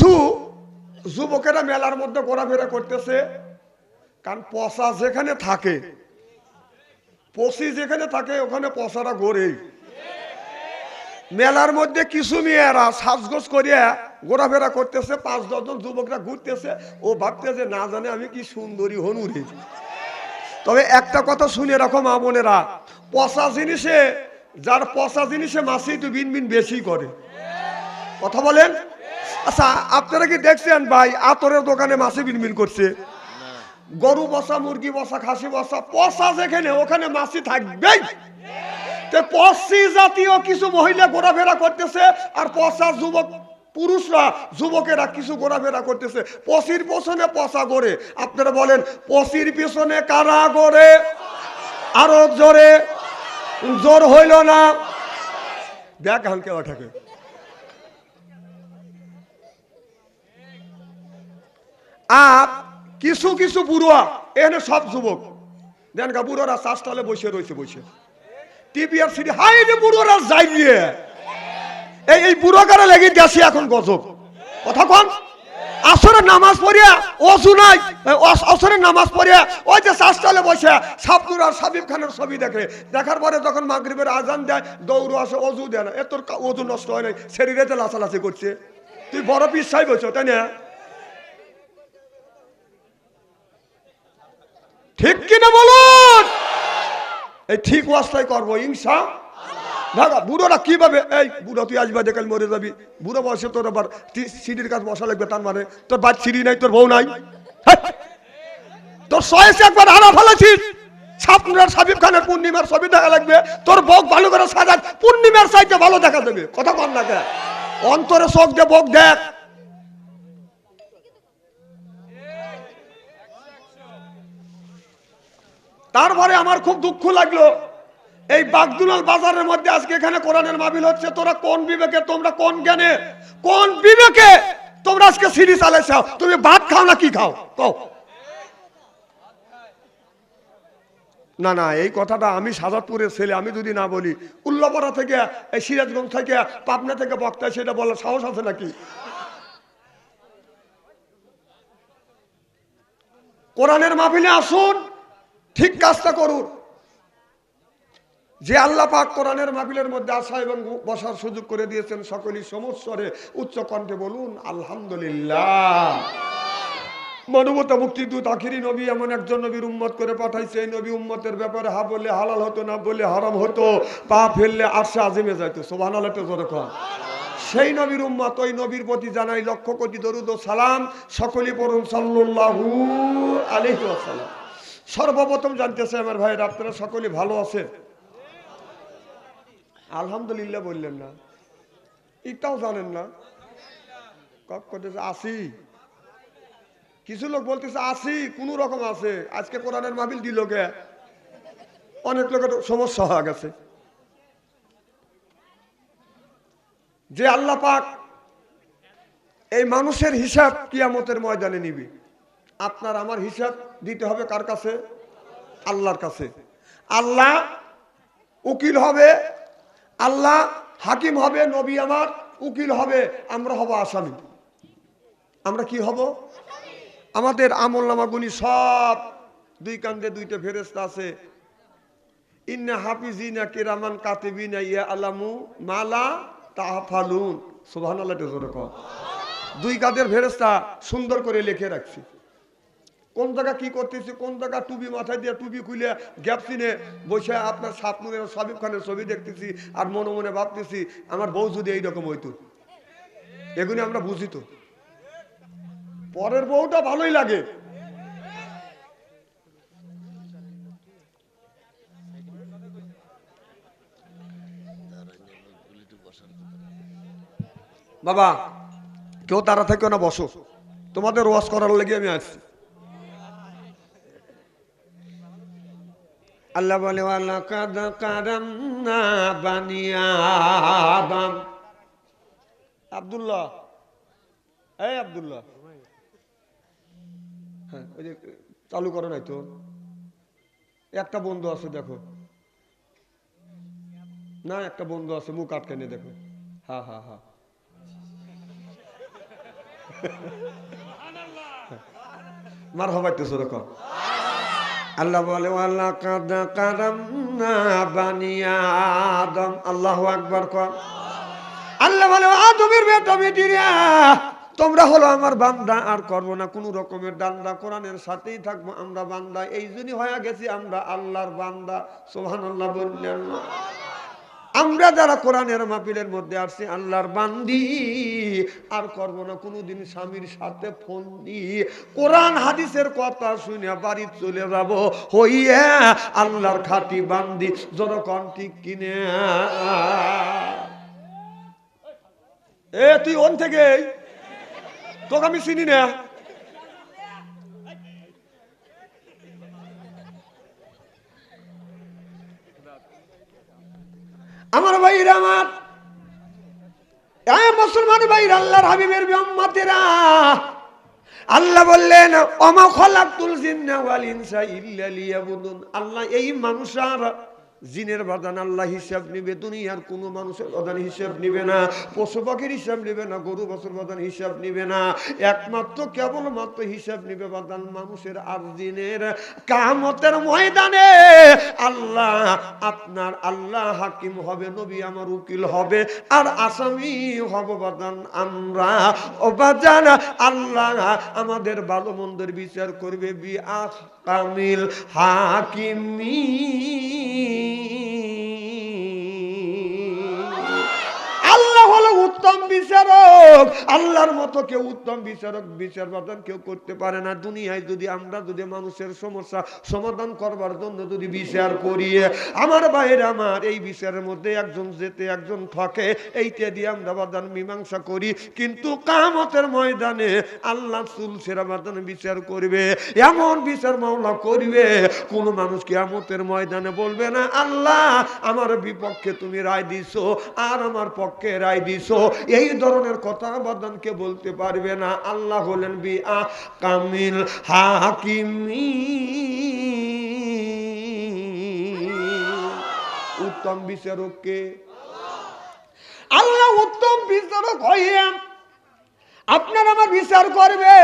কিছু যুবকেরা মেলার মধ্যে ঘোরাফেরা করতেছে, কারণ পশা যেখানে থাকে পশি যেখানে থাকে, ওখানে পশাটা গড়েই মেলার মধ্যে কিছু মেয়েরা সাজগোজ করিয়া ঘোরাফেরা করতেছে, পাঁচ দশজন যুবকরা ঘুরতেছে, ও ভাবতেছে, না জানে আমি কি সুন্দরী হনুরে তবে একটা কথা শুনে রাখো, মা বোনেরা, পচা জিনিসে, যার পচা জিনিসে মাছি একটু বিন বিন বেশি করে। কথা বলেন? আচ্ছা আপনারা কি দেখছেন ভাই? আতরের দোকানে মাছি বিন বিন করছে। গরু বসা, মুরগি বসা, খাসি বসা, পচা যেখানে, ওখানে মাছি থাকবেই। পশি জাতীয় কিছু মহিলা ঘোরাফেরা করতেছে, আর পচা যুবক, পুরুষরা, যুবকেরা কিছু ঘোরাফেরা করতেছে। পশির পেছনে পচা গড়ে আপনারা বলেন পশির পেছনে কারা গড়ে আরও জোরে। জোর হইল না। দেখ হালকে ওঠাকে। আর কিছু কিছু বুড়োয়া এখানে সব যুবক। দেন গা, বুড়োরা চাষটালে বসে রয়েছে, বসে। টিভি আর সিডি, হাই রে বুড়োরা, যাই এই এই বুড়ো কারে লেগে গেছি এখন গজব। কথা কন। আসরের নামাজ পড়িয়া, অজু নাই আসরের নামাজ পড়িয়া, ওই যে চাষটালে বসে সাবনুর আর সাবিব খানের ছবি দেখে। দেখার পরে যখন মাগরিবের আজান দেয়, দৌড় আসে, অজু দেয় না। এ তোর অজু নষ্ট হয় নাই, শরীরে লাচালাচি করছে। তুই বড় পিসাই বলছো তাই না? ঠিক কিনা বলুন? এই ঠিক ওয়াজটাই করব ইংসা ভাগা বুড়োরা কীভাবে? এই, বুড়ো, তুই আসবে দেখাল মরে যাবি। বুড়ো বয়সে তোর আবার সিঁড়ির কাজ বসা লাগবে তার মানে। তোর বাদ সিঁড়ি নাই, তোর বউ নাই! তোর সয়েসে একবার হারা ফেলেছিস। সাপনার সাবিব খানের পূর্ণিমার ছবি দেখা লাগবে। তোর বক ভালো করে সাজা পূর্ণিমার সাইডে ভালো দেখা দেবে। কথা কর না অন্তরে চোখ দে, বক দেখ। তারপরে আমার খুব দুঃখ লাগল। এই বাগদুলাল বাজারের মধ্যে আজকে এখানে কোরআনের মাবিল হচ্ছে। তোরা কোন বিবেকে? তোমরা কোন জ্ঞানে? কোন বিবেকে? তোমরা আজকে সিঁড়ি চালাইছ। তুমি ভাত খাও না কি খাও? কও। না না, এই কথাটা আমি সাজাদপুরের ছেলে, আমি যদি না বলি, উল্লাপাড়া থেকে, এই সিরাজগঞ্জ থেকে, পাবনা থেকে বক্তা সেটা বলার সাহস আছে নাকি? কোরআনের মাহফিলে আসুন। ঠিক কাজটা করুন। যে আল্লাহ পাক কোরআনের মাহফিলের মধ্যে আসা এবং বসার সুযোগ করে দিয়েছেন সকলেই সমস্বরে উচ্চ কণ্ঠে বলুন, আলহামদুলিল্লাহ। মানবতা মুক্তিদূত আখিরি নবী এমন একজন নবীর উম্মত করে পাঠাইছে। এই নবী উম্মতের ব্যাপারে হা বললে হালাল হতো, না বললে হারাম হতো, পা ফেললে আরশা আজিমে যাইতো। সোভান আলাতে জোরে সেই নবীর উম্মত, ওই নবীর প্রতি জানাই লক্ষ কোটি দরুদ সালাম। সকলেই পড়ুন সাল্লাল্লাহু আলাইহি ওয়াসাল্লাম। সর্বপ্রথম জানতেছে আমার ভাইয়ের, আপনারা সকলে ভালো আছেন? আলহামদুলিল্লাহ বললেন না। এটাও জানেন না। করতেছে আসি। কিছু লোক বলতেছে, আসি, কোন রকম আছে। আজকে কোরআনের মাহবিল দিল কে? অনেক লোকের সমস্যা হয়ে গেছে। যে আল্লাহ পাক এই মানুষের হিসাব কিয়ামতের ময়দানে নিবে। আপনার আমার হিসাব দিতে হবে কার কাছে? আল্লাহর কাছে। আল্লাহ উকিল হবে, আল্লাহ হাকিম হবে, নবী আমার উকিল হবে, আমরা হব আসামি। আমরা কি হব? আমাদের আমল নামাগুনি সব দুই কান্দে দুইটা ফেরেস্তা আছে। ইন্না হাফিজিনা কিরামান কাতিবিনা ইয়া আলামু মালা তাহফালুন সুবহানাল্লাহ জোরে দুই কাদের ফেরেস্তা সুন্দর করে লিখে রাখছি। কোন জায়গা কি করতেছি, কোন জায়গা টুবি মাথায় দিয়ে টুবি খুলে গ্যাপ চিনে বসে আপনার সাপনুরের সাবিব খানের ছবি দেখতেছি আর মনে মনে ভাবতেছি, আমার বউ যদি এইরকম হইতো। এগুলি আমরা বুঝি তো। পরের বউটা ভালোই লাগে। বাবা, কেউ তারা থেকে না বসো। তোমাদের ওয়াশ করার লেগে আমি আসছি। আল্লাহ বলে আব্দুল্লাহ, এই আব্দুল্লাহ। হ্যাঁ ওই যে চালু করো নাই তো। একটা বন্ধু আছে, দেখো। না, একটা বন্ধু আছে, মুখ আটকে নিয়ে দেখো। হা হা হা। মার হবাইতেছ ওরকম আল্লাহ বলে আল্লাহ বানিয়া আদম। আল্লাহ আকবর কর। আল্লাহ বলে, আদমের বেটা বেটিরা তোমরা হলো আমার বান্দা, আর করব না। কোনো রকমের ডান্ডা কোরআনের সাথেই থাকব। আমরা বান্দা, এই জন্যই হয়ে গেছি আমরা আল্লাহর বান্দা। সোহান আল্লাহ বললেন। আমরা যারা কোরআনের মাহফিলের মধ্যে আসছি, আল্লাহর বান্দি। আর করব না, কোনোদিন স্বামীর সাথে ফোন দি কোরআন হাদিসের কথা শুনে বাড়ি চলে যাব। হইয়া আল্লাহর খাটি বান্দি জনকন ঠিক কিনে? এ, তুই ওন থেকে তোকে আমি চিনি না আমার ভাইরা আমার মুসলমান ভাইরা, আল্লাহর হাবিবের ব্রহ্মাতেরা আল্লাহ বললেন অমা খলাক তুলসিন আল্লাহ, এই মানুষ আর জিনের বাদান আল্লাহ হিসাব নিবে, দুনিয়ার কোনো মানুষের বাদান হিসাব নিবে না পশু পাখির হিসাব নিবে না, গরু বছর বাদান হিসাব নিবে না, একমাত্র কেবলমাত্র হিসাব নিবে বাদান মানুষের আর জিনের। কামতের ময়দানে আল্লাহ, আপনার আল্লাহ হাকিম হবে, নবী আমার উকিল হবে, আর আসামি হব বাদান আমরা। ও বাজান, আল্লাহ আমাদের ভালো মন্দের বিচার করবে বি আহ কামিল হাকিমি। উত্তম বিচারক। আল্লাহর মতো কেউ উত্তম বিচারক বিচার বাদন কেউ করতে পারে না। দুনিয়ায় যদি আমরা যদি মানুষের সমস্যা সমাধান করবার জন্য যদি বিচার করি, আমার বাইরে আমার, এই বিচারের মধ্যে একজন যেতে, একজন থাকে, এইটা দিয়ে আমরা বাদান মীমাংসা করি। কিন্তু কামতের ময়দানে আল্লাহ চুল সেরা বাদান বিচার করবে, এমন বিচার মামলা করবে, কোন মানুষ কিয়ামতের ময়দানে বলবে না, আল্লাহ, আমার বিপক্ষে তুমি রায় দিছো, আর আমার পক্ষে রায় দিছো এই ধরনের কথা বাদানকে বলতে পারবে না। আল্লাহ হলেন বি আ কামিল হাকিমি। উত্তম বিচারককে আল্লাহ উত্তম বিচারক হইয়া আপনার আমার বিচার করবে।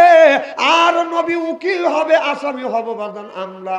আর নবী উকিল হবে, আসামি হব বাদান আমরা।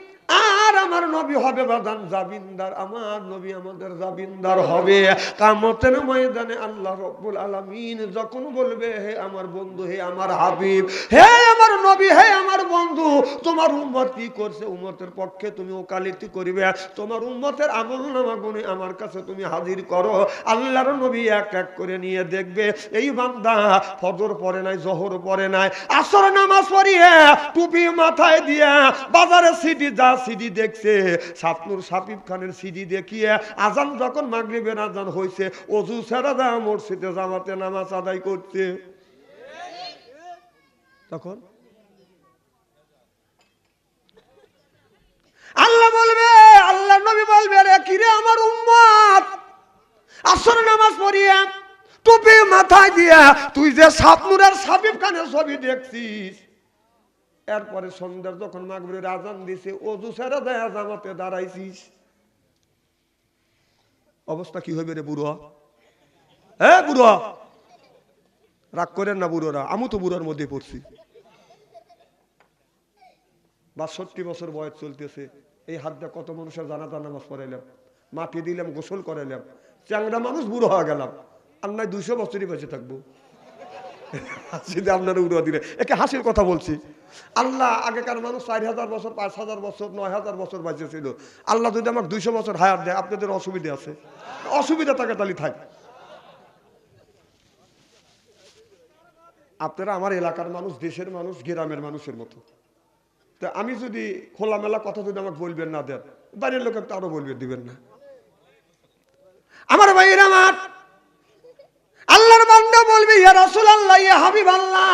আর আমার নবী হবে বাদান জাবিন্দার, আমার নবী আমাদের জাবিন্দার হবে। কামতের ময়দানে আল্লাহ রব্বুল আলামিন যখন বলবে, হে আমার বন্ধু, হে আমার হাবিব, হে আমার নবী, হে আমার বন্ধু, তোমার উম্মত কি করছে? উম্মতের পক্ষে তুমি ওকালিতি করিবে। তোমার উম্মতের আমল নামা গুণে আমার কাছে তুমি হাজির করো। আল্লাহর নবী এক এক করে নিয়ে দেখবে, এই বান্দা ফজর পড়ে নাই, জহর পড়ে নাই, আসর নামাজ পড়িয়ে টুপি মাথায় দিয়া বাজারে সিটি, যা সিডি দেখছে সাপনুর সাপিব খানের সিডি দেখিয়ে আজান যখন মাগরিবের আজান হয়েছে অজু ছেড়া দা মসজিদে জামাতে নামাজ আদায় করছে। তখন? আল্লাহ বলবে, আল্লাহ নবী বলবে, রে কিরে আমার উম্মত, আসর নামাজ পড়িয়া, টুপি মাথায় দিয়া তুই যে সাপনুর আর খানের ছবি দেখছিস এরপরে সন্ধ্যার যখন মাগবরের আজান দিছে, অজু সেরা দেয় জামাতে দাঁড়াইছিস। অবস্থা কি হবে রে বুড়ো? হ্যাঁ বুড়ো? রাগ করেন না বুড়োরা, আমি তো বুড়োর মধ্যে পড়ছি। বাষট্টি বছর বয়স চলতেছে, এই হাত দিয়ে কত মানুষের জানাজা নামাজ পড়াইলাম, মাটি দিলাম, গোসল করাইলাম, চ্যাংরা মানুষ বুড়ো হয়ে গেলাম, আর নয় দুইশো বছরই বেঁচে থাকব। হাসিতে আপনারা উড়া দিলে একে হাসির কথা বলছি। আল্লাহ আগেকার মানুষ চার হাজার বছর, পাঁচ হাজার বছর, নয় হাজার বছর বাঁচে ছিল আল্লাহ যদি আমাকে দুইশো বছর হায়ার দেয়, আপনাদের অসুবিধা আছে। অসুবিধা থাকে তাহলে থাক। আপনারা আমার এলাকার মানুষ, দেশের মানুষ, গ্রামের মানুষের মতো। তা আমি যদি খোলামেলা কথা যদি আমাকে বলবেন না দেন, বাইরের লোক তো আরও বলবেন দিবেন না। আমার ভাইয়ের আমার আল্লাহর বান্দা বলবে, ইয়া রাসূল আল্লাহ ইয়া হাবিব আল্লাহ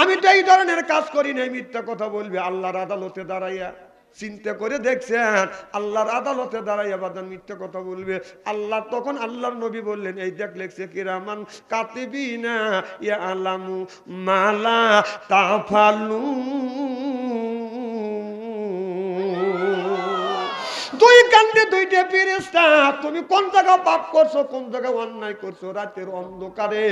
আমি তো এই ধরনের কাজ করি নাই, মিথ্যা কথা বলবে। আল্লাহর আদালতে দাঁড়াইয়া চিন্তা করে দেখছেন, আল্লাহর আদালতে দাঁড়াইয়া বাদান মিথ্যা কথা বলবে। আল্লাহ তখন আল্লাহর নবী বললেন, এই দেখ লেখছে কিরামান কাতিবি না ইয়া আলামু মালা তাফালু কান্দে দুইটা ফেরেস্তা তুমি কোন জায়গা পাপ করছ, কোন জায়গা অন্যায় করছ? রাতের অন্ধকারে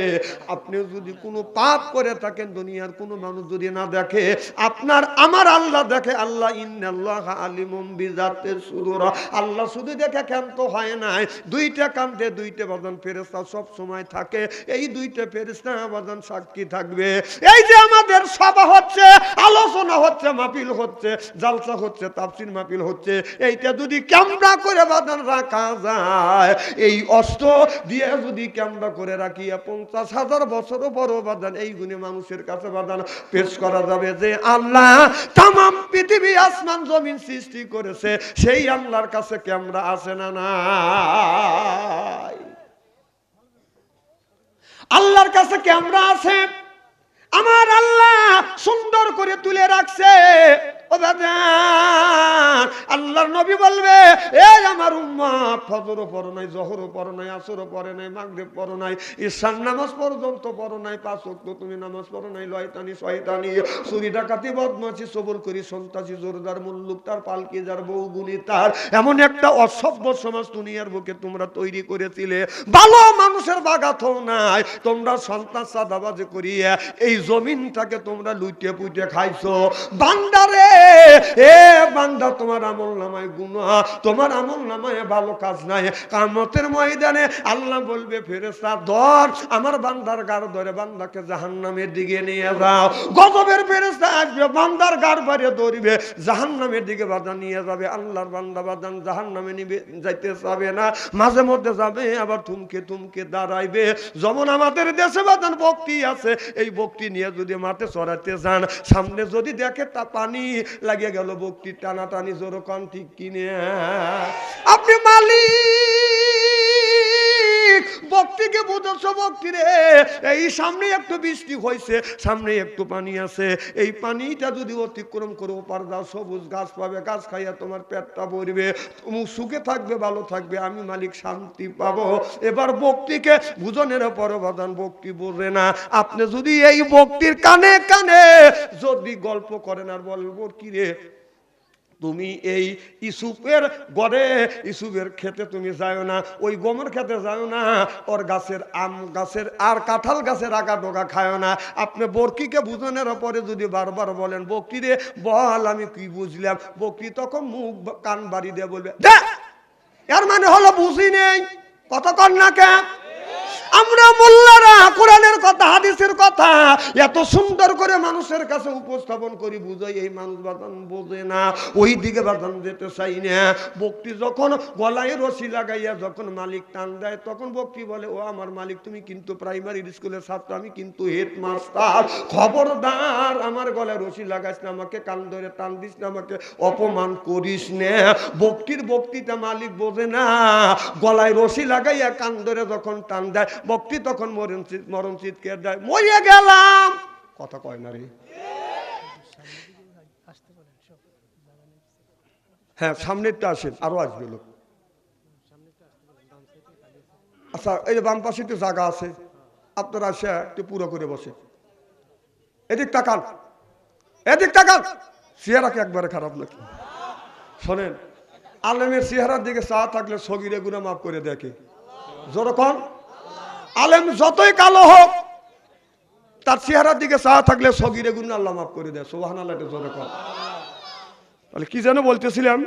আপনি যদি কোনো পাপ করে থাকেন, দুনিয়ার কোনো মানুষ যদি না দেখে, আপনার আমার আল্লাহ দেখে, আল্লাহ ইন্নাল্লাহ আলিমুম বিজাতের সুদুর। আল্লাহ শুধু দেখে কেন তো হয় নাই। দুইটা কান্দে, দুইটা বাদন ফেরেস্তা সব সময় থাকে। এই দুইটা ফেরেস্তা বাদন সাক্ষী থাকবে। এই যে আমাদের সভা হচ্ছে, আলোচনা হচ্ছে, মাহফিল হচ্ছে, জালসা হচ্ছে, তাফসির মাহফিল হচ্ছে, এইটা যদি ক্যামরা করে বাদান রাখা যায়। এই অস্ত্র দিয়ে যদি ক্যামরা করে রাখিয়া পঞ্চাশ হাজার বছর বড় বাদান এই গুণে মানুষের কাছে বাদান পেশ করা যাবে যে আল্লাহ তাম পৃথিবী আসমান জমিন সৃষ্টি করেছে, সেই আল্লাহর কাছে ক্যামরা আছে না নাই। আল্লাহর কাছে ক্যামেরা আছে আমার আল্লাহ সুন্দর করে তুলে রাখছে। ও আল্লাহর নবী বলবে, এই আমার উম্মা ফজরও পড়ো নাই জহরও পড়ো নাই আসরও পড়ে নাই, মাগরিব পড়ো নাই ঈশান নামাজ পর্যন্ত পড়ো নাই, পাঁচ ওয়াক্ত তুমি নামাজ পড়ো নাই, লয়তানি, শয়তানি, চুরি ডাকাতি বদমাছি সবর করি সন্তাসী জোরদার মুল্লুক তার পালকি, যার বউ গুলি তার এমন একটা অসভ্য সমাজ দুনিয়ার বুকে তোমরা তৈরি করেছিলে। ভালো মানুষের বাগাত নাই, তোমরা সন্তান সাদাবাজি করিয়া এই জমিনটাকে তোমরা লুটে পুটে খাইছো। বান্দারে, এ বান্দা, তোমার আমল নামায় গুণা তোমার আমল নামায় ভালো কাজ নাই। কামতের ময়দানে আল্লাহ বলবে ফেরেস্তা ধর, আমার বান্দার গার ধরে বান্দাকে জাহান্নামের দিকে নিয়ে যাও। গজবের ফেরেস্তা আসবে, বান্দার গার বাড়িয়ে ধরবে, জাহান্নামের দিকে বাধা নিয়ে যাবে। আল্লাহর বান্দা বাদান জাহান্নামে নিবে, যাইতে যাবে না। মাঝে মধ্যে যাবে, আবার থুমকে থুমকে দাঁড়াইবে। যেমন আমাদের দেশে বাদান ভক্তি আছে, এই ভক্তি নিয়ে যদি মাঠে চড়াতে যান, সামনে যদি দেখে তা পানি লাগিয়ে গেল ভক্তি টানাটানি জোরকম ঠিক কিনে। আপনি মালিক! ভক্তিকে বুঝছ ভক্তি রে। এই সামনে একটু বৃষ্টি হয়েছে সামনে একটু পানি আছে। এই পানিটা যদি অতিক্রম করে, ওপার দাও সবুজ গাছ পাবে, গাছ খাইয়া তোমার পেটটা ভরবে। তুমি সুখে থাকবে, ভালো থাকবে, আমি মালিক শান্তি পাবো। এবার ভক্তিকে বুঝনের পরবাদান ভক্তি বোঝে না। আপনি যদি এই ভক্তির কানে কানে যদি গল্প করেন আর বলব, কি রে তুমি এই ইসুফের গড়ে ইসুপের খেতে তুমি যাও না, ওই গমের খেতে যাও না, ওর গাছের আম গাছের আর কাঁঠাল গাছের আগা ডোকা খায় না। আপনি বরকিকে বুঝানোর পরে যদি বারবার বলেন, বকরি রে, বল, আমি কি বুঝলাম? বকরি তখন মুখ কান বাড়ি দিয়ে বলবে! এর মানে হলো বুঝি নেই। কত কর না কে আমরা মোল্লারা, কোরআনের কথা, হাদিসের কথা, এত সুন্দর করে মানুষের কাছে উপস্থাপন করি, বুঝাই এই মানুষ বাদান বোঝে না, ওই দিকে বাদান যেতে চাই না। বক্তি যখন গলায় রশি লাগাইয়া যখন মালিক টান দেয়, তখন বক্তি বলে, ও আমার মালিক, তুমি কিন্তু প্রাইমারি স্কুলের ছাত্র, আমি কিন্তু হেড মাস্টার খবরদার, আমার গলায় রশি লাগাইস না, আমাকে কান ধরে টান দিস না, আমাকে অপমান করিস না। বক্তির বক্তিটা মালিক বোঝে না, গলায় রশি লাগাইয়া কান ধরে যখন টান দেয় বক্তি তখন মরণ চিৎ- মরণ চিৎকার দেয়। মরিয়া গেলাম। কথা কয় না রে। হ্যাঁ সামনেরটা আসেন, আরও আসবে লোক। আচ্ছা এই যে বাম পাশে একটু জায়গা আছে। আপনারা আসে একটু পুরো করে বসে। এদিক তাকান। এদিক তাকান। চেহারাকে একবারে খারাপ নাকি? শোনেন, আলেমের চেহারার দিকে চা থাকলে সগিরে গুণা মাফ করে দেখে। যেরকম আলেম যতই কালো হোক, তার চেহারার দিকে চাহা থাকলে সগিরে গুণ আল্লাহ মাফ করে দেয়। সোহান আল্লাহ কর তাহলে কি যেন বলতেছিলাম?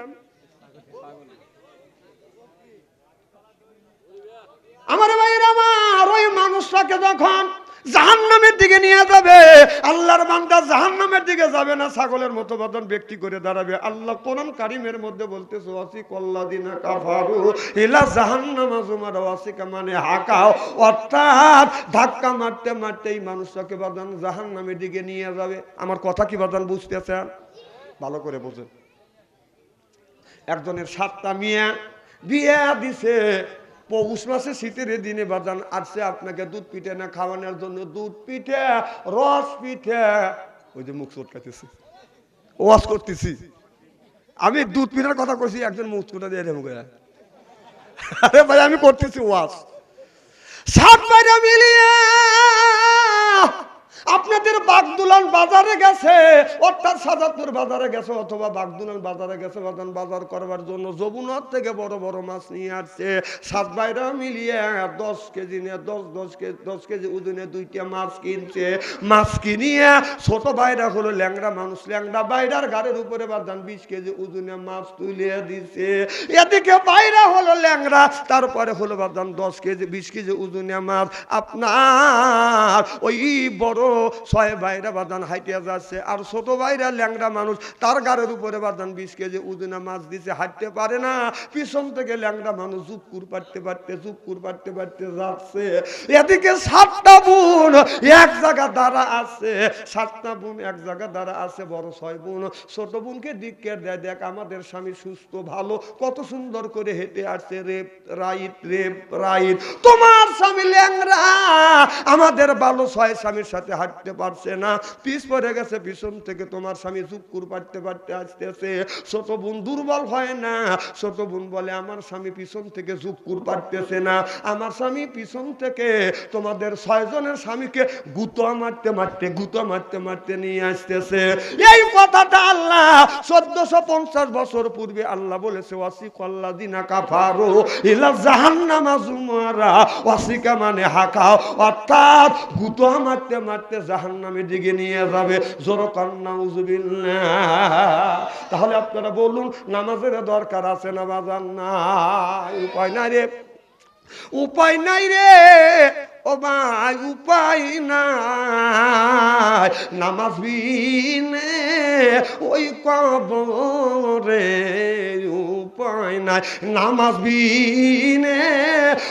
আমার ভাইয়ের আমার, ওই মানুষটাকে যখন জাহান্নামের দিকে নিয়ে যাবে। আল্লাহর বান্দা জাহান্নামের দিকে যাবে না, ছাগলের মতো বদন ব্যক্তি করে দাঁড়াবে। আল্লাহ কোরআন কারিমের মধ্যে বলতেছে ওয়াসি কল্লাদিনা কাফারু ইলা জাহান্নামা জুমার, ওয়াসিকা মানে হাকাও অর্থাৎ ধাক্কা মারতে মারতে এই মানুষটাকে বাদান জাহান্নামের দিকে নিয়ে যাবে। আমার কথা কি বাদান বুঝতেছেন ভালো করে বোঝেন একজনের সাতটা মিয়া বিয়ে দিছে পৌষ মাসে শীতের দিনে বাজান আসছে আপনাকে দুধ পিঠে না খাওয়ানোর জন্য দুধ পিঠে, রস পিঠে। ওই যে মুখ চটকাতেছি ওয়াশ করতেছি। আমি দুধ পিঠার কথা কইছি, একজন মুখ চোটা দিয়ে রেমু করে আরে ভাই, আমি করতেছি ওয়াশ। সাত বাইরে মিলিয়ে আপনাদের বাগদুলান বাজারে গেছে, অর্থাৎ সাজাতুর বাজারে গেছে অথবা বাগদুলান বাজারে গেছে, বাজান বাজার করবার জন্য যমুনার থেকে বড় বড় মাছ নিয়ে আসছে। সাত বাইরা মিলিয়ে দশ কেজি নিয়ে, দশ দশ কেজি দশ কেজি ওজনে দুইটা মাছ কিনছে। মাছ কিনিয়ে ছোট বাইরা হলো ল্যাংড়া মানুষ। ল্যাংড়া বাইরার গাড়ির উপরে বাদান বিশ কেজি ওজনে মাছ তুলে দিছে। এদিকে বাইরা হলো ল্যাংড়া, তারপরে হলো বাদান দশ কেজি, বিশ কেজি ওজনে মাছ। আপনার ওই বড় ছয় বাইরা বাদান হাইটে যাচ্ছে। আর ছোট বাইরা ল্যাংড়া মানুষ, তার গাড়ির উপরে বাদান বিশ কেজি ওজনে মাছ দিছে, হাঁটতে পারে না। পিছন থেকে ল্যাংড়া মানুষ জুকুর পারতে পারতে জুকুর পারতে পারতে যাচ্ছে। এদিকে সাতটা বোন এক জায়গা দ্বারা আছে। সাতটা বোন এক জায়গা দ্বারা আছে, বড় ছয় বোন। ছোট বোনকে দিককে দেয়, দেখ আমাদের স্বামী সুস্থ, ভালো, কত সুন্দর করে হেঁটে আসছে, রেপ, রাইট রেপ, রাইট। তোমার স্বামী ল্যাংরা আমাদের ভালো ছয় স্বামীর সাথে হাঁটতে পারছে না। পিছ পড়ে গেছে, পিছন থেকে তোমার স্বামী চুক্কুর পারতে পারতে আসতেছে। ছোট বোন দুর্বল হয় না। ছোট বোন বলে, আমার স্বামী পিছন থেকে চুক্কুর পারতেছে না। আমার স্বামী পিছন থেকে তোমাদের ছয়জনের স্বামীকে গুতো মারতে মারতে, গুতো মারতে মারতে নিয়ে আসতেছে। এই কথাটা আল্লাহ চোদ্দশো পঞ্চাশ বছর পূর্বে আল্লাহ বলেছে ওয়াসি কল্লা দিনা কাফারো ইলা জাহান্নামা জুমারা ওয়াসিকা মানে হাকাও। অর্থাৎ গুতো মারতে মারতে জাহান্নামের দিকে নিয়ে যাবে। জোর কন্যা তাহলে আপনারা বলুন, নামাজের দরকার আছে না বাজার না উপায় নাই রে। উপায় নাই রে। ও ভাই, উপায় নাই। নামাজ বিনে ওই কবরে উপায় নাই। নামাজ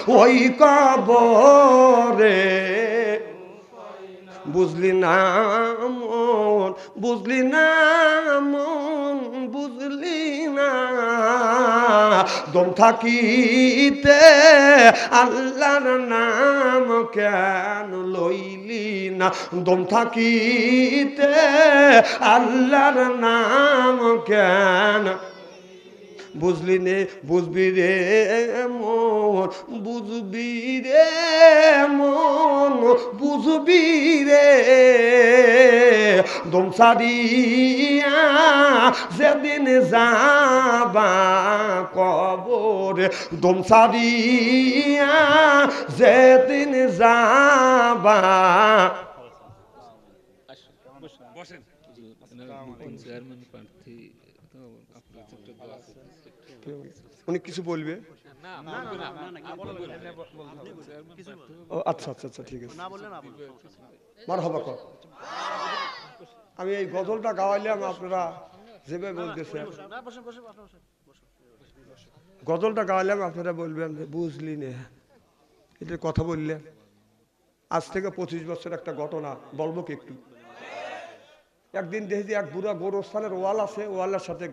ওই কবরে বুঝলি না মন, বুঝলি না মন, বুঝলি না। দম থাকিতে আল্লাহর নাম কেন লইলি না? দম থাকিতে আল্লাহর নাম কেন বুঝলি নে, বুঝবি রে মন, বুঝবি রে মন, বুঝবি রে দমসারিয়া যেদিন যাবা কবরে দমসারিয়া যেদিন যাবা চেয়ারম্যান প্রার্থী তো আপনার ছোট্ট দোয়া আছে। উনি কিছু বলবে? ও আচ্ছা আচ্ছা আচ্ছা ঠিক আছে। আমি এই গজলটা গাওয়াইলাম, আপনারা যেভাবে বলতেছেন। গজলটা গাওয়াইলাম, আপনারা বলবেন বুঝলি নে। এটা কথা বললেন। আজ থেকে পঁচিশ বছর একটা ঘটনা, বলব কি একটু? একদিন দেখি এক বুড়া গোরস্থানের ওয়াল আছে, ওয়ালের সাথে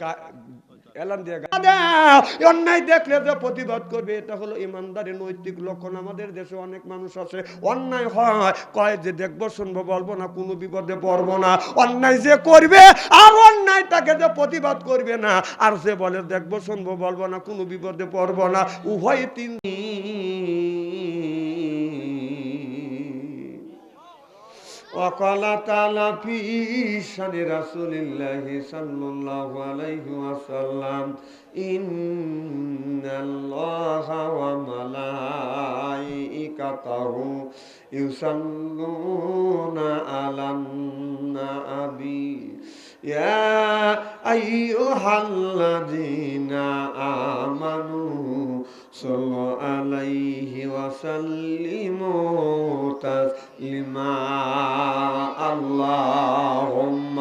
অন্যায় দেখলে যে প্রতিবাদ করবে, এটা হলো ইমানদারি, নৈতিক লক্ষণ। আমাদের দেশে অনেক মানুষ আছে, অন্যায় হয়, কয় যে দেখব, শুনব, বলব না, কোনো বিপদে পড়ব না। অন্যায় যে করবে, আর অন্যায় তাকে যে প্রতিবাদ করবে না, আর যে বলে দেখব, শুনব, বলব না, কোনো বিপদে পড়ব না। উভয় তিন وقال تعالى في شان رسول الله صلى الله عليه وسلم إن الله وملائكته يصلون على النبي يا أيها الذين آمنوا صلوا عليه وسلموا تسليما اللهم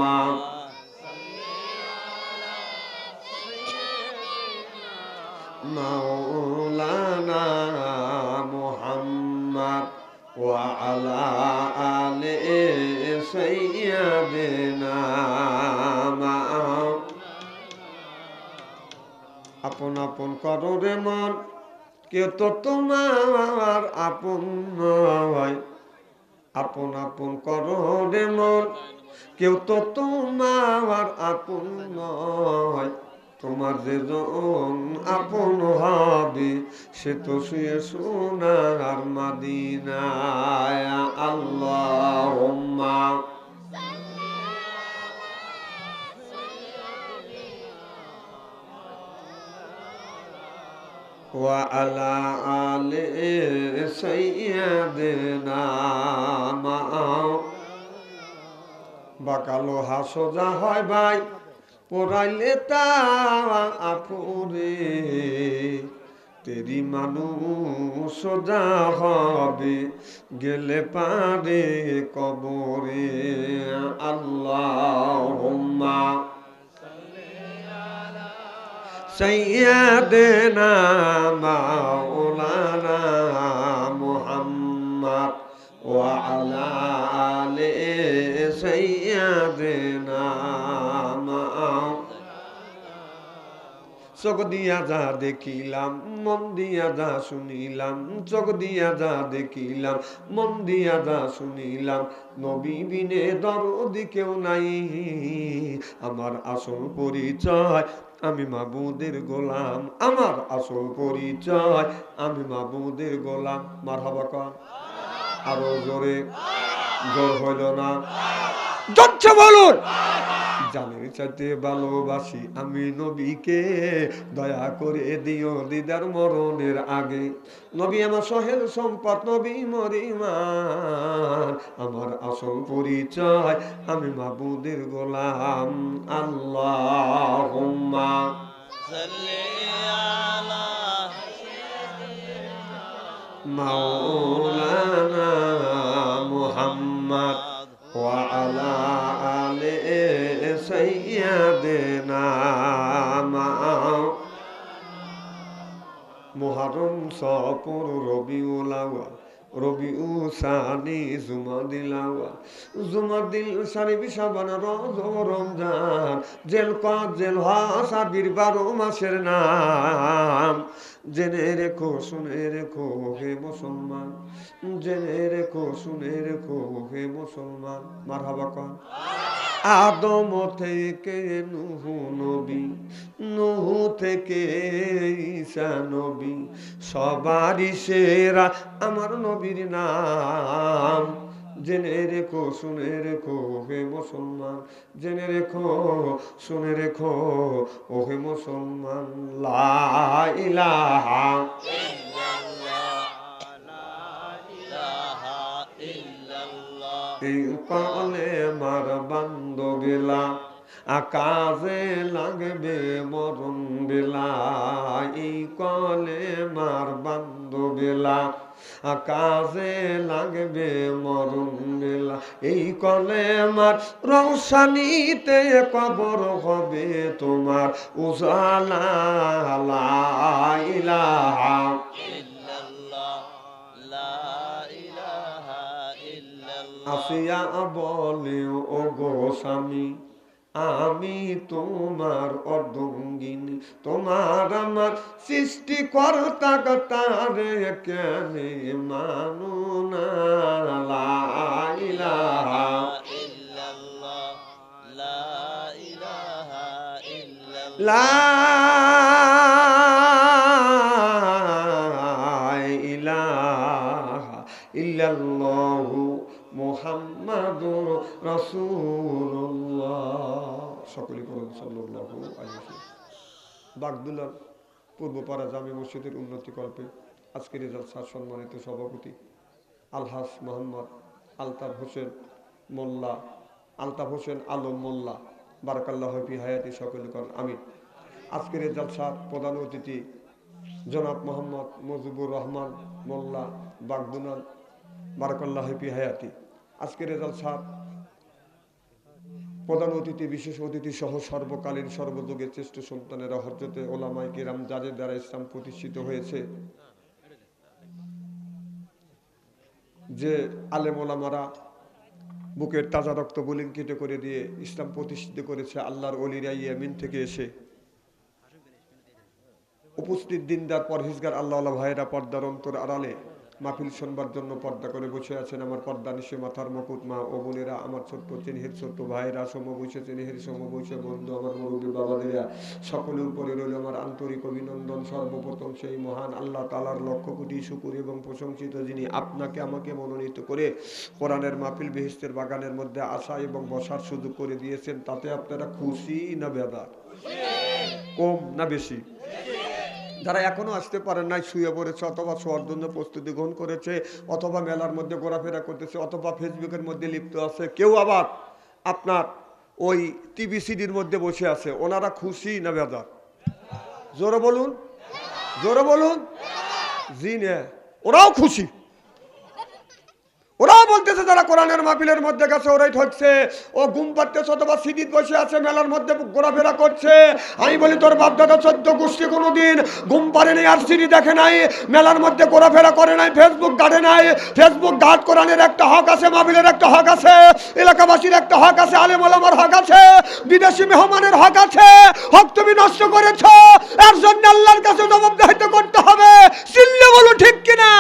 مولانا محمد وعلى آل سيدنا محمد আপন আপন করো রে মন কেউ তো তোমার আপন নয়। আপন আপন করো রে মন। কেউ তো তোমার আপন নয়। তোমার যে আপন হবে, সে তো শুয়ে সোনার মাদিনায়। আল্লাহ وعلى آل سيدنا মা বাকালো হাসোজা হয় ভাই পড়াইলে তা আপুরে তেরি মানুষ সোজা হবে গেলে পারে কবরে আল্লাহ سيدنا مولانا محمد وعلى آل سيدنا চোখ দিয়া যা দেখিলাম মন দিয়া যা শুনিলাম চোখ দিয়া যা দেখিলাম মন দিয়া যা শুনিলাম নবী বিনে দরদি কেউ নাই আমার আসল পরিচয় আমি মাবুদের গোলাম, আমার আসল পরিচয়। আমি মাবুদের গোলাম মার হবা কম আরও জোরে, জোর হইল না। যাচ্ছে বলুন। জানে চাইতে ভালোবাসি আমি নবীকে দয়া করে দিও দিদার মরণের আগে। নবী আমার সহেল সম্পদ নবী মরিমান আমার আসল পরিচয় আমি মাবুদের গোলাম আল্লাহ মাওলানা মোহাম্মদ। وعلى آل سيدنا محرم صابر ربيع الأول আউয়াল উ সানি জুমাদিল আউয়াল জুমাদিল সানি বিশাবান রজ রমজান, জেল কদ জেল হাসাবির বারো মাসের নাম। জেনে রেখো, শুনে রেখো হে মুসলমান, জেনে রেখো, শুনে রেখো হে মুসলমান। মারহাবা কন আদম থেকে নুহু নবী, নুহু থেকে ঈসা নবী, সবারই সেরা আমার নবীর নাম। জেনে রেখো, শুনে রেখো হে মুসলমান, জেনে রেখো, শুনে রেখো ও হে মুসলমান, লা ইলাহা এই কলে মার বান্দ বেলা আকাশে লাগবে মরণ বেলা। এই কলে মার বান্দ বেলা আকাশে লাগবে মরণ বেলা। এই কলে মার রৌশানিতে কবর হবে তোমার, উজালা ইলাহা আসিয়া বলে ও গো স্বামী আমি তোমার অর্ধঙ্গিনী তোমার আমার সৃষ্টি কর্তা তারে কেনে মানু না লা রাসূলুল্লাহ। সকলে বলুন বাগদুলার পূর্বপাড়া জামে মসজিদের উন্নতি কল্পে আজকের এই জলসার সম্মানিত সভাপতি আলহাস মোহাম্মদ আলতাফ হোসেন মোল্লা, আলতাফ হোসেন আলম মোল্লা, বারাকাল্লাহ ফি হায়াতি সকলে করেন আমিন। আজকের এই জলসার প্রধান অতিথি জনাব মোহাম্মদ মজিবুর রহমান মোল্লা বাগদুনাল বারাকাল্লাহ ফি হায়াতি। আজকের এই জলসার প্রধান অতিথি, বিশেষ অতিথি সহ সর্বকালীন সর্বযুগের শ্রেষ্ঠ সন্তানেরা হরজতে ওলামাই কিরাম যাদের দ্বারা ইসলাম প্রতিষ্ঠিত হয়েছে। যে আলেম ওলামারা বুকের তাজা রক্ত বুলিঙ্কিত করে দিয়ে ইসলাম প্রতিষ্ঠিত করেছে, আল্লাহর অলিরা ইয়ামিন থেকে এসে। উপস্থিত দিনদার, পরহিজগার আল্লাহ ভাইয়েরা পর্দার অন্তর আড়ালে মাহফিল শোনবার জন্য পর্দা করে বসে আছেন আমার পর্দা নিশ্চয় মাথার মুকুট, মা ও বোনেরা, আমার ছোট্ট চিনহের ছোট্ট ভাইরা সম বৈশে চিনহের সম বৈশে বন্ধু, আমার মুরব্বী বাবাদেরা, সকলের উপরে রইল আমার আন্তরিক অভিনন্দন। সর্বপ্রথম সেই মহান আল্লাহ তালার লক্ষ কোটি শুকুর এবং প্রশংসিত যিনি আপনাকে আমাকে মনোনীত করে কোরআনের মাহফিল বেহিস্তের বাগানের মধ্যে আসা এবং বসার সুযোগ করে দিয়েছেন, তাতে আপনারা খুশি না বেদার? কম না বেশি? যারা এখনও আসতে পারেন নাই, শুয়ে পড়েছে অথবা শোয়ার জন্য প্রস্তুতি গ্রহণ করেছে, অথবা মেলার মধ্যে ঘোরাফেরা করতেছে, অথবা ফেসবুকের মধ্যে লিপ্ত আছে, কেউ আবার আপনার ওই টিভি সিডির মধ্যে বসে আছে, ওনারা খুশি না বেদার জোরে বলুন জোরে বলুন। জি, নে। ওরাও খুশি। বলতেছে যারা কোরআনের মাহফিলের মধ্যে গেছে, ওরাই ঠকছে। ও ঘুম পাড়তেছে অথবা সিদিত বসে আছে, মেলার মধ্যে ঘোরাফেরা করছে। আমি বলি, তোর বাপদাদা চোদ্দ গোষ্ঠী কোনোদিন। ঘুম পারে নাই আর সিডি দেখে নাই। মেলার মধ্যে ঘোরাফেরা করে নাই ফেসবুক গাড়ে নাই। ফেসবুক গার্ড কোরআনের একটা হক আছে, মাহফিলের একটা হক আছে। এলাকাবাসীর একটা হক আছে, আলেম ওলামার হক আছে। বিদেশি মেহমানের হক আছে। হক তুমি নষ্ট করেছ। এর জন্য আল্লাহর কাছে জবাবদাহিত করতে হবে। চিল্লে বলো ঠিক কিনা?